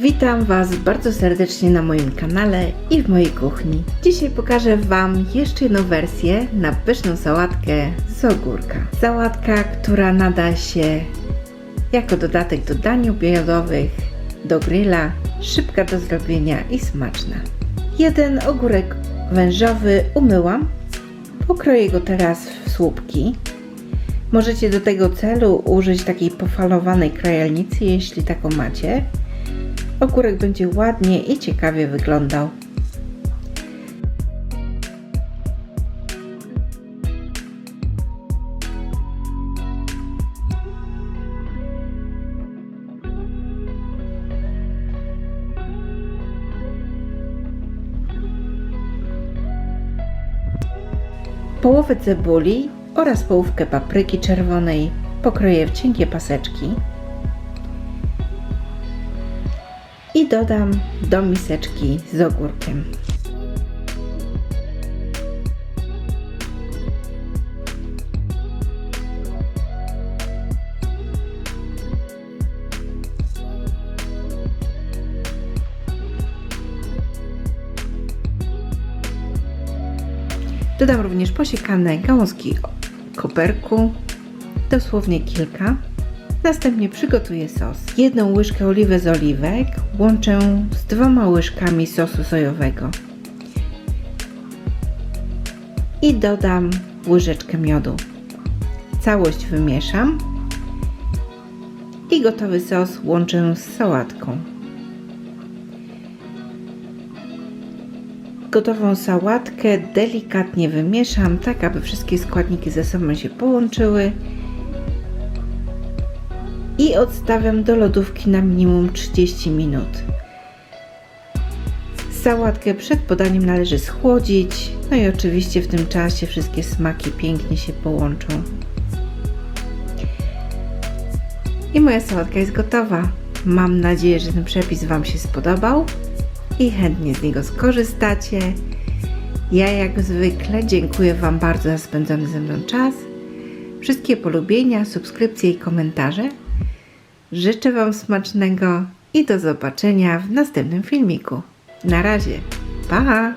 Witam Was bardzo serdecznie na moim kanale i w mojej kuchni. Dzisiaj pokażę Wam jeszcze jedną wersję na pyszną sałatkę z ogórka. Sałatka, która nada się jako dodatek do dań obiadowych, do grilla, szybka do zrobienia i smaczna. Jeden ogórek wężowy umyłam, pokroję go teraz w słupki. Możecie do tego celu użyć takiej pofalowanej krajalnicy, jeśli taką macie. Ogórek będzie ładnie i ciekawie wyglądał. Połowę cebuli oraz połówkę papryki czerwonej pokroję w cienkie paseczki i dodam do miseczki z ogórkiem. Dodam również posiekane gałązki koperku, dosłownie kilka. Następnie przygotuję sos. Jedną łyżkę oliwy z oliwek łączę z dwoma łyżkami sosu sojowego. I dodam łyżeczkę miodu. Całość wymieszam. I gotowy sos łączę z sałatką. Gotową sałatkę delikatnie wymieszam, tak aby wszystkie składniki ze sobą się połączyły i odstawiam do lodówki na minimum 30 minut. Sałatkę przed podaniem należy schłodzić, no i oczywiście w tym czasie wszystkie smaki pięknie się połączą. I moja sałatka jest gotowa. Mam nadzieję, że ten przepis Wam się spodobał i chętnie z niego skorzystacie. Ja jak zwykle dziękuję Wam bardzo za spędzony ze mną czas. Wszystkie polubienia, subskrypcje i komentarze. Życzę Wam smacznego i do zobaczenia w następnym filmiku. Na razie, pa!